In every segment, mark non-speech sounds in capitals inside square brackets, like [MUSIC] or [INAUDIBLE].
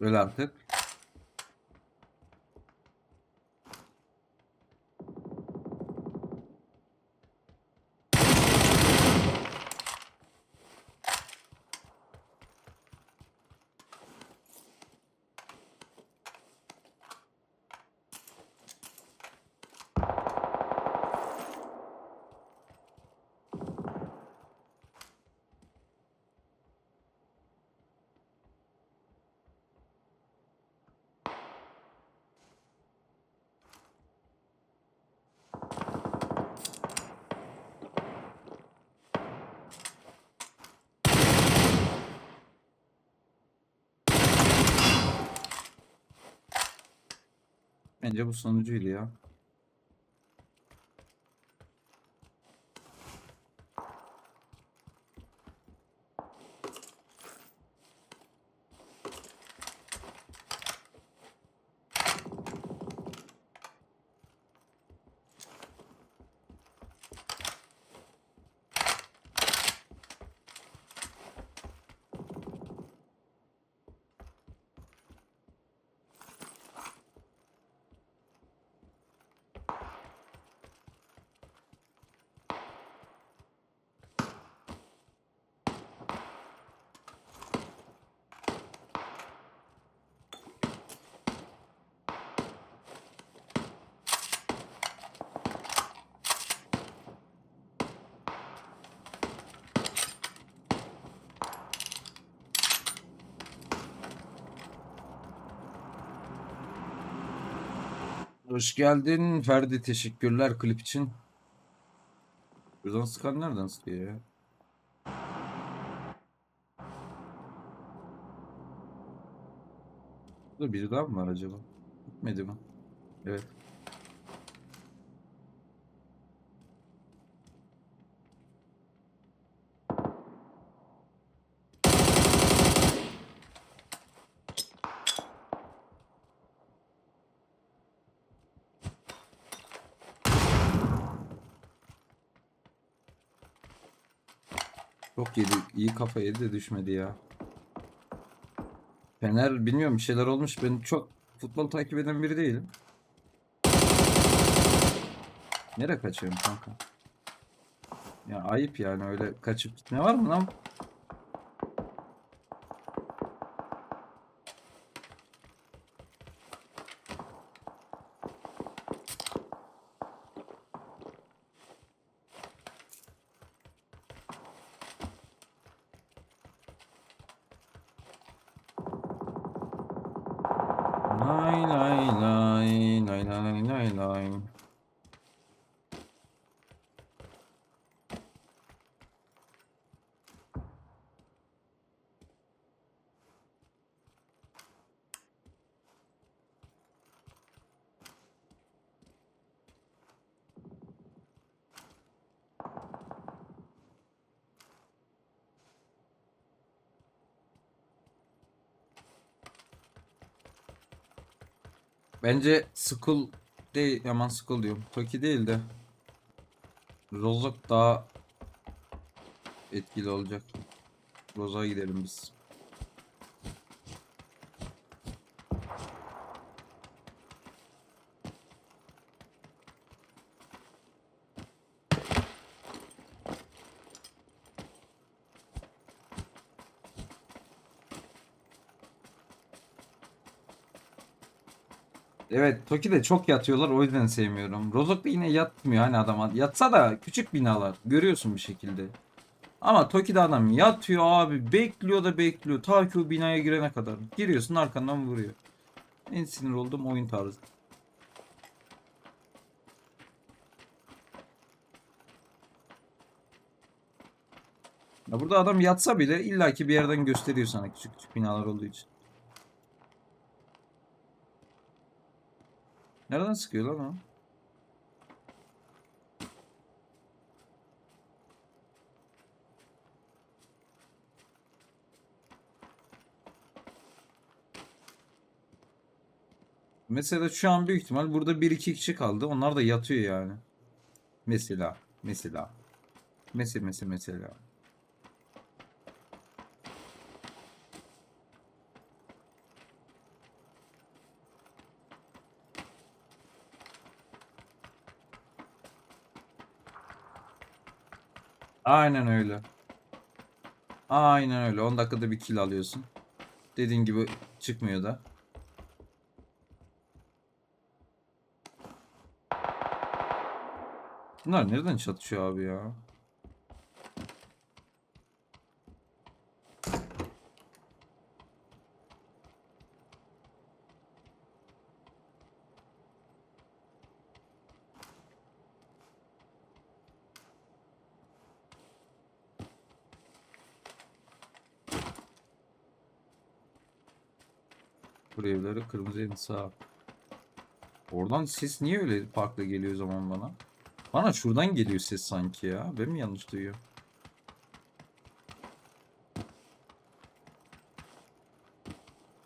Öyle artık. Bence bu sonucuydu ya. Hoş geldin Ferdi. Teşekkürler klip için. Buradan sıkan nereden sıkıyor ya? Burada biri daha mı var acaba? Gitmedi mi? Evet. Çok yedi. iyi kafa yedi de düşmedi ya. Fener bilmiyorum bir şeyler olmuş. Ben çok futbol takip eden biri değilim. Nereye kaçıyorum kanka? Ya ayıp yani öyle kaçıp gitme var mı lan? Bence Skull değil, aman Skull diyorum. Toki değil de Rozok daha etkili olacak. Rozok'a gidelim biz. Evet, Toki'de çok yatıyorlar o yüzden sevmiyorum. Rozok'ta yine yatmıyor hani adam. Yatsa da küçük binalar görüyorsun bir şekilde. Ama Toki'de adam yatıyor abi. Bekliyor da bekliyor. Ta ki o binaya girene kadar. Giriyorsun arkandan vuruyor. En sinir olduğum oyun tarzı. Ya burada adam yatsa bile illaki bir yerden gösteriyor sana küçük küçük binalar olduğu için. Nereden sıkıyor lan o? Mesela şu an büyük ihtimal burada 1-2 kişi kaldı. Onlar da yatıyor yani. Mesela. Mesela. Mesela mesela mesela. Aynen öyle. Aynen öyle. 10 dakikada bir kill alıyorsun. Dediğin gibi çıkmıyor da. Bunlar nereden çatışıyor abi ya? Bu evleri kırmızı evin sağ. Oradan ses niye öyle farklı geliyor zaman bana? Bana şuradan geliyor ses sanki ya. Ben mi yanlış duyuyorum?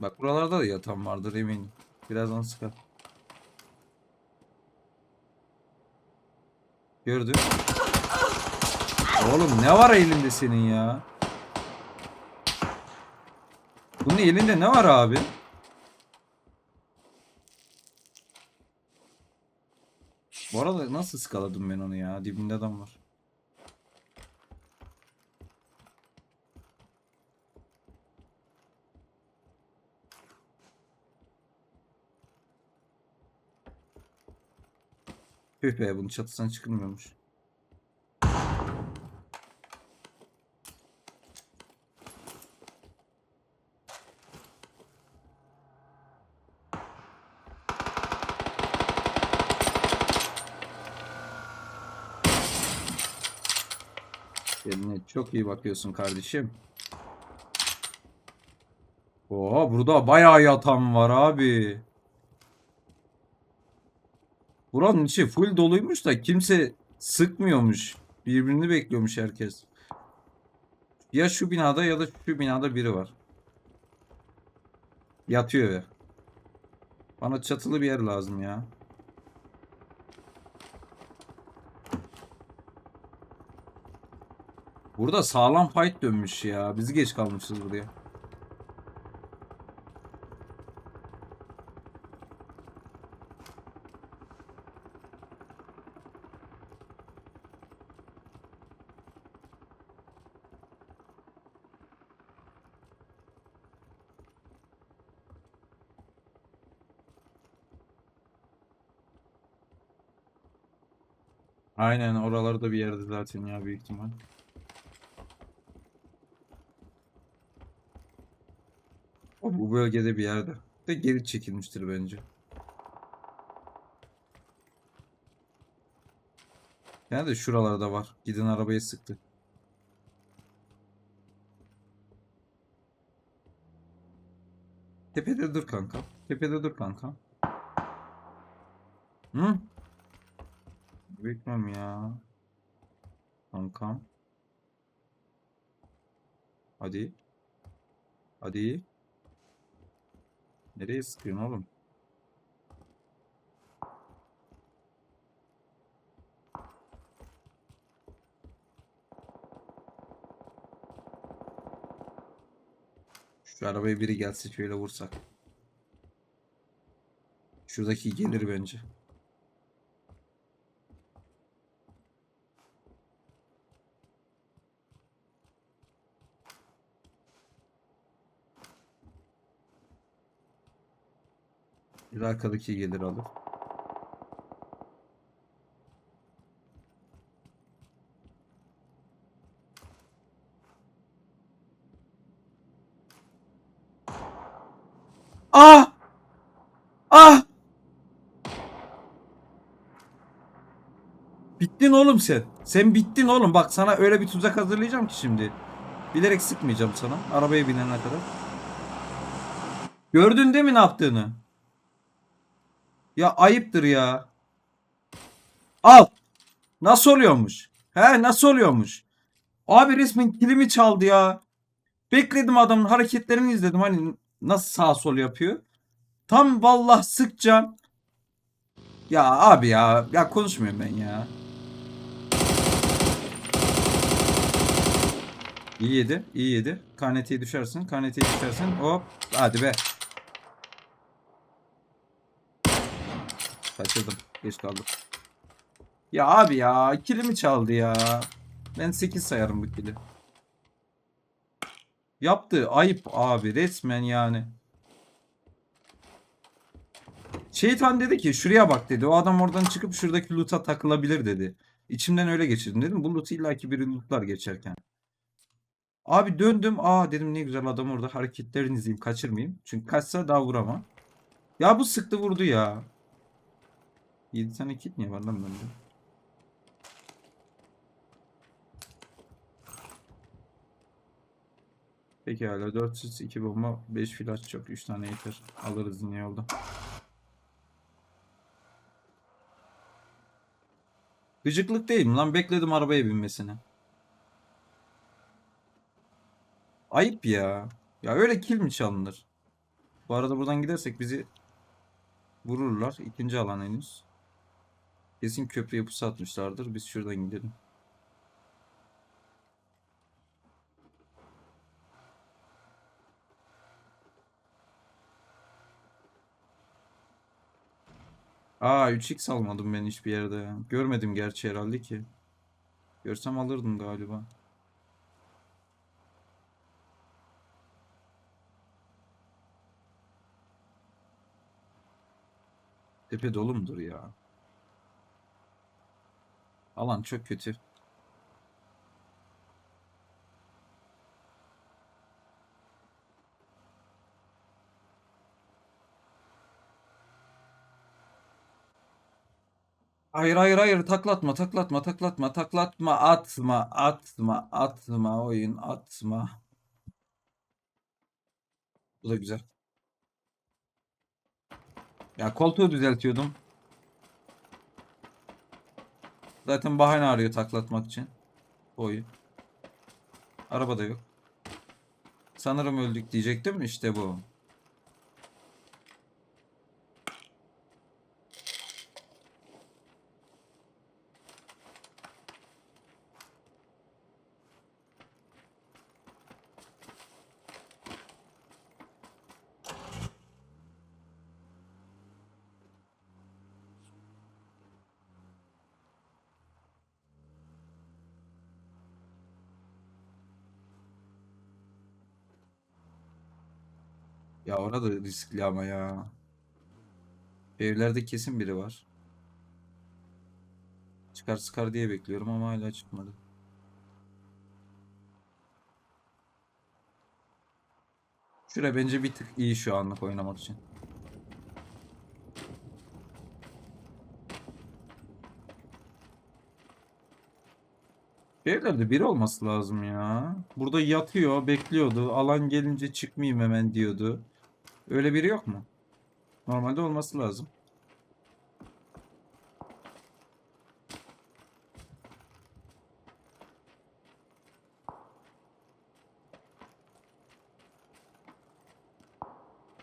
Bak buralarda da yatan vardır eminim. Birazdan sıkar. Gördü. Oğlum ne var elinde senin ya? Bunun elinde ne var abi? Bu arada nasıl ıskaladım ben onu ya? Dibinde adam var. Tüh be bunun çatısından çıkılmıyormuş. Çok iyi bakıyorsun kardeşim. Oo burada bayağı yatan var abi. Buranın içi full doluymuş da kimse sıkmıyormuş. Birbirini bekliyormuş herkes. Ya şu binada ya da şu binada biri var. Yatıyor ya. Bana çatılı bir yer lazım ya. Burada sağlam fight dönmüş ya. Biz geç kalmışız buraya. Aynen oralarda bir yerde zaten ya büyük ihtimal. O bu bölgede bir yerde. De geri çekilmiştir bence. Yani de şuralarda var. Gidin arabayı sıktı. Tepede dur kanka. Tepede dur kanka. Hı? Bekmem ya. Kankam. Hadi. Hadi. Nereye sıkıyorsun oğlum? Şu arabaya biri gelse şöyle vursak. Şuradaki gelir bence. Bir arkadaki gelir alır. Ah! Ah! Bittin oğlum sen. Sen bittin oğlum. Bak sana öyle bir tuzak hazırlayacağım ki şimdi. Bilerek sıkmayacağım sana. Arabaya binene kadar. Gördün değil mi ne yaptığını? Ya ayıptır ya. Al. Nasıl oluyormuş? He nasıl oluyormuş? Abi resmen kilimi çaldı ya. Bekledim adamın hareketlerini izledim. Hani nasıl sağ sol yapıyor. Tam vallahi sıkacağım. Ya abi ya. Ya konuşmuyorum ben ya. İyi yedi. iyi yedi. KNT'ye düşersin. KNT'ye düşersin. Hop. Hadi be. Kaçırdım. Geç kaldım. Ya abi ya kilimi çaldı ya. Ben 8 sayarım bu kili. Yaptı. Ayıp abi. Resmen yani. Şeytan dedi ki şuraya bak dedi. O adam oradan çıkıp şuradaki loot'a takılabilir dedi. İçimden öyle geçirdim dedim. Bu loot'u illaki biri lootlar geçerken. Abi döndüm. Aa dedim ne güzel adam orada. Hareketlerini izleyeyim. Kaçırmayayım. Çünkü kaçsa daha vuramam. Ya bu sıktı vurdu ya. 7 tane kit niye var lan bende? Pekala 402 bomba 5 flash çok 3 tane yeter. Alırız yine yolda. Gıcıklık değil mi lan? Bekledim arabaya binmesini. Ayıp ya. Ya öyle kill mi çalınır? Bu arada buradan gidersek bizi vururlar. İkinci alan henüz. Kesin köprü yapısı atmışlardır. Biz şuradan gidelim. Aa 3x almadım ben hiçbir yerde. Görmedim gerçi herhalde ki. Görsem alırdım galiba. Tepe dolu mudur ya? Alan çok kötü. Hayır hayır hayır taklatma taklatma taklatma taklatma atma atma atma oyun atma. Bu da güzel. Ya koltuğu düzeltiyordum. Zaten bahane arıyor taklatmak için. Oyun. Araba da yok. Sanırım öldük diyecektim. İşte bu. Ya orada riskli ama ya. Evlerde kesin biri var. Çıkar sıkar diye bekliyorum ama hala çıkmadı. Şuraya bence bir tık iyi şu anlık oynamak için. Evlerde biri olması lazım ya. Burada yatıyor, bekliyordu. Alan gelince çıkmayayım hemen diyordu. Öyle biri yok mu? Normalde olması lazım.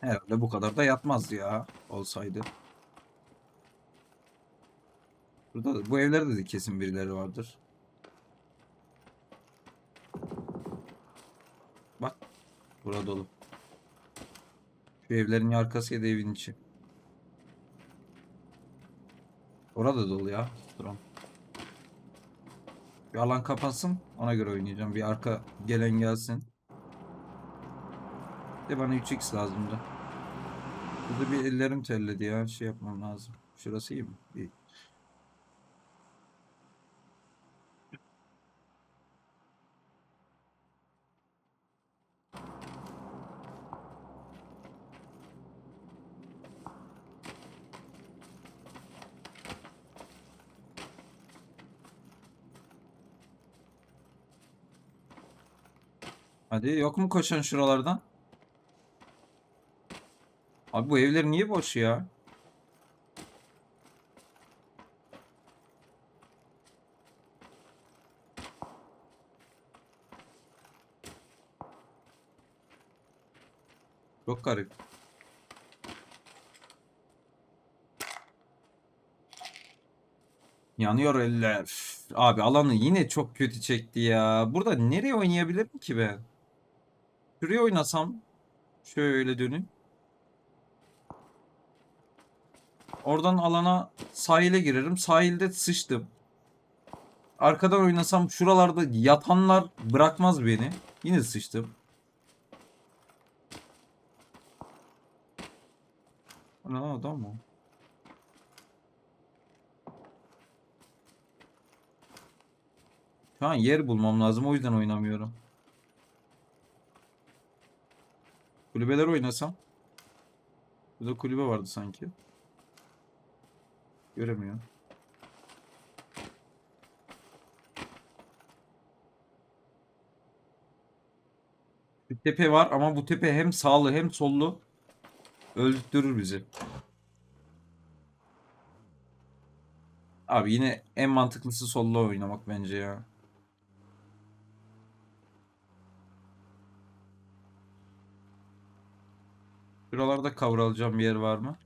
Herhalde bu kadar da yatmazdı ya olsaydı. Burada da- bu evlerde de kesin birileri vardır. Bak. Burada dolu. Şu evlerin arkası ya da evin içi. Orada dolu ya. Drone. Bir alan kapansın. Ona göre oynayacağım. Bir arka gelen gelsin. De bana 3x lazımdı. Burada bir ellerim telledi ya. Şey yapmam lazım. Şurası iyi mi? İyi. Hadi yok mu koşan şuralardan? Abi bu evler niye boş ya? Çok garip. Yanıyor eller. Abi alanı yine çok kötü çekti ya. Burada nereye oynayabilirim ki ben? Şuraya oynasam. Şöyle dönün. Oradan alana sahile girerim. Sahilde sıçtım. arkadan oynasam şuralarda yatanlar bırakmaz beni. Yine sıçtım. Ne adam mı? Şu an yer bulmam lazım o yüzden oynamıyorum. Kulübeler oynasam. Burada kulübe vardı sanki. Göremiyorum. Bir tepe var ama bu tepe hem sağlı hem sollu öldürür bizi. Abi yine en mantıklısı sollu oynamak bence ya. Şuralarda kavralacağım bir yer var mı?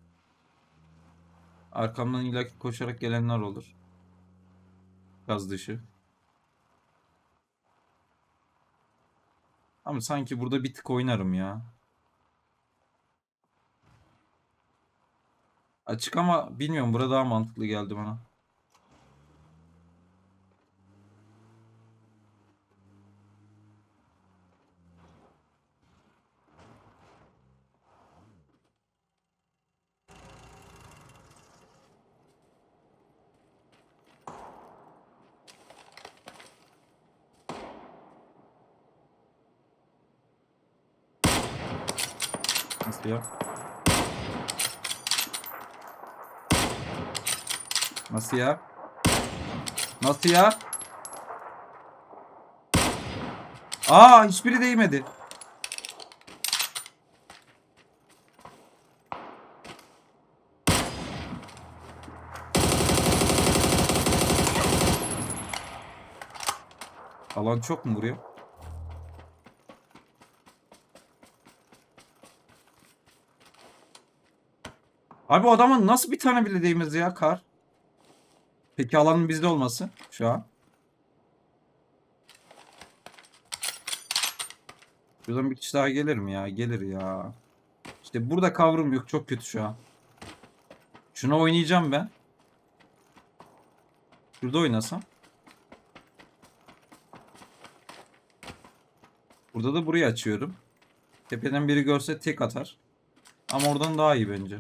Arkamdan illaki koşarak gelenler olur. Gaz dışı. Ama sanki burada bir tık oynarım ya. Açık ama bilmiyorum burada daha mantıklı geldi bana. Nasıl ya? Nasıl ya? Nasıl ya? Aa hiçbiri değmedi. Alan çok mu vuruyor? Abi o adamın nasıl bir tane bile değmez ya kar? Peki alanın bizde olması şu an. Şuradan bir kişi daha gelir mi ya? Gelir ya. İşte burada kavrum yok. Çok kötü şu an. Şuna oynayacağım ben. Şurada oynasam. Burada da burayı açıyorum. Tepeden biri görse tek atar. Ama oradan daha iyi bence.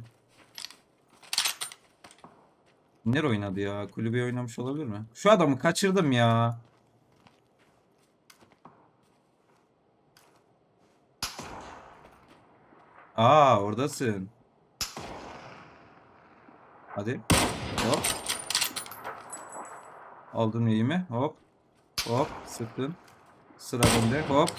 Nere oynadı ya? Kulübe oynamış olabilir mi? Şu adamı kaçırdım ya. Aa oradasın. Hadi. Hop. Aldın eğimi. Hop. Hop. Sıktın. Sıra bende. Hop.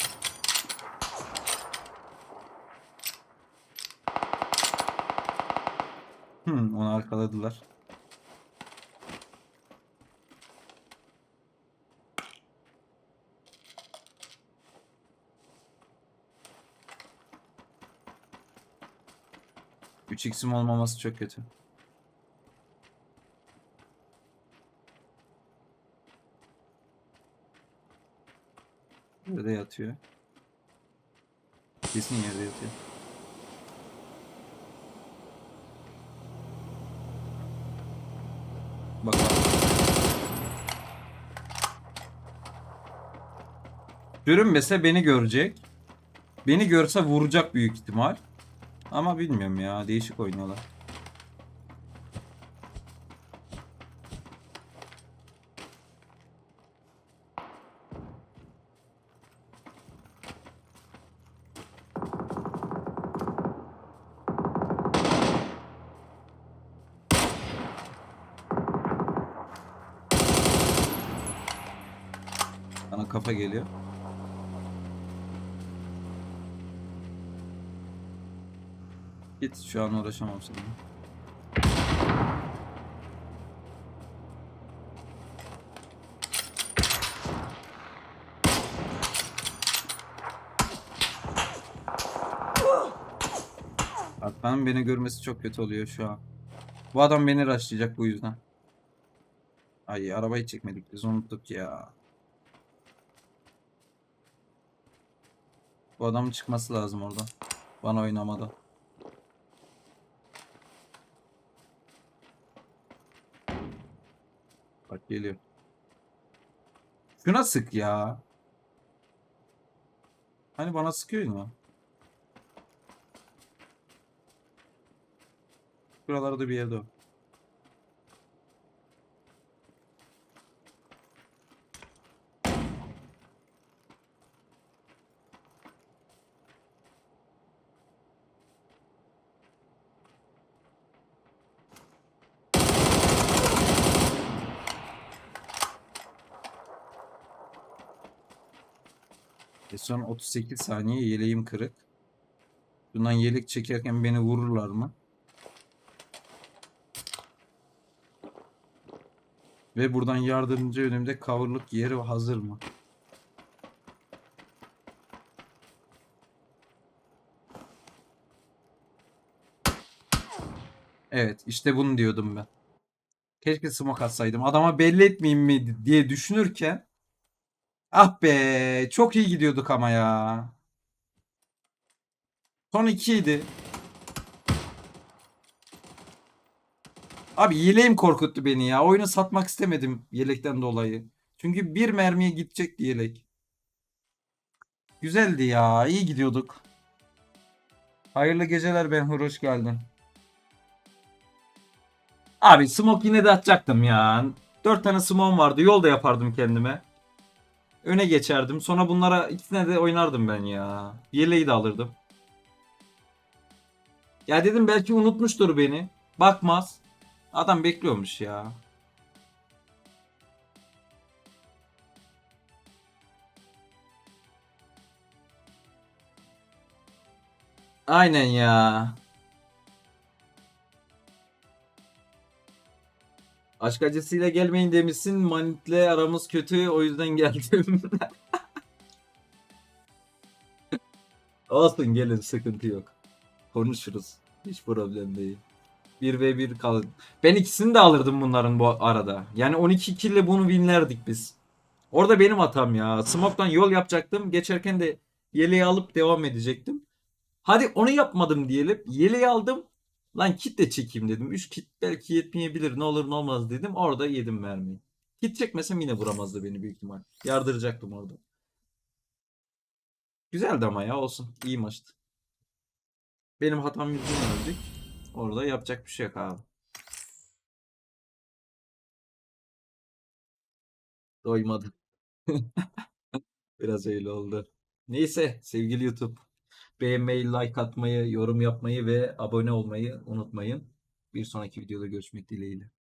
Hmm, onu arkaladılar. Üç x'im olmaması çok kötü. Yerde yatıyor. Kesin yerde yatıyor. Bakalım. Görünmese beni görecek. Beni görse vuracak büyük ihtimal. Ama bilmiyorum ya. Değişik oynuyorlar. Bana kafa geliyor. Git şu an uğraşamam seninle. Atmanın beni görmesi çok kötü oluyor şu an. Bu adam beni rushlayacak bu yüzden. Ay arabayı çekmedik biz unuttuk ya. Bu adamın çıkması lazım orada. Bana oynamadan. Bak geliyor. Şuna sık ya. Hani bana sıkıyor ya. Buralarda bir yerde o. son 38 saniye yeleğim kırık. Bundan yelek çekerken beni vururlar mı? Ve buradan yardımcı önümde coverlık yeri hazır mı? Evet işte bunu diyordum ben. Keşke smoke atsaydım. Adama belli etmeyeyim mi diye düşünürken Ah be çok iyi gidiyorduk ama ya. Son 2 idi. Abi yeleğim korkuttu beni ya. Oyunu satmak istemedim yelekten dolayı. Çünkü bir mermiye gidecekti yelek. Güzeldi ya. iyi gidiyorduk. Hayırlı geceler Ben hoş geldin. Abi smoke yine de atacaktım ya. 4 tane smoke vardı. Yol da yapardım kendime. Öne geçerdim. Sonra bunlara ikisine de oynardım ben ya. Yeleği de alırdım. Ya dedim belki unutmuştur beni. Bakmaz. Adam bekliyormuş ya. Aynen ya. Aşk acısıyla gelmeyin demişsin. Manitle aramız kötü o yüzden geldim. [LAUGHS] Olsun gelin sıkıntı yok. Konuşuruz. Hiç problem değil. 1 ve 1 kalın. Ben ikisini de alırdım bunların bu arada. Yani 12 kill ile bunu winlerdik biz. Orada benim hatam ya. Smoke'dan yol yapacaktım. Geçerken de yeleği alıp devam edecektim. Hadi onu yapmadım diyelim. Yeleği aldım. Lan kit de çekeyim dedim. 3 kit belki yetmeyebilir. Ne olur ne olmaz dedim. Orada yedim mermiyi. Kit çekmesem yine vuramazdı beni büyük ihtimal. Yardıracaktım orada. Güzeldi ama ya olsun. İyi maçtı. Benim hatam yüzünden öldük. Orada yapacak bir şey yok abi. Doymadı. [LAUGHS] Biraz öyle oldu. Neyse sevgili YouTube. Beğenmeyi, like atmayı, yorum yapmayı ve abone olmayı unutmayın. Bir sonraki videoda görüşmek dileğiyle.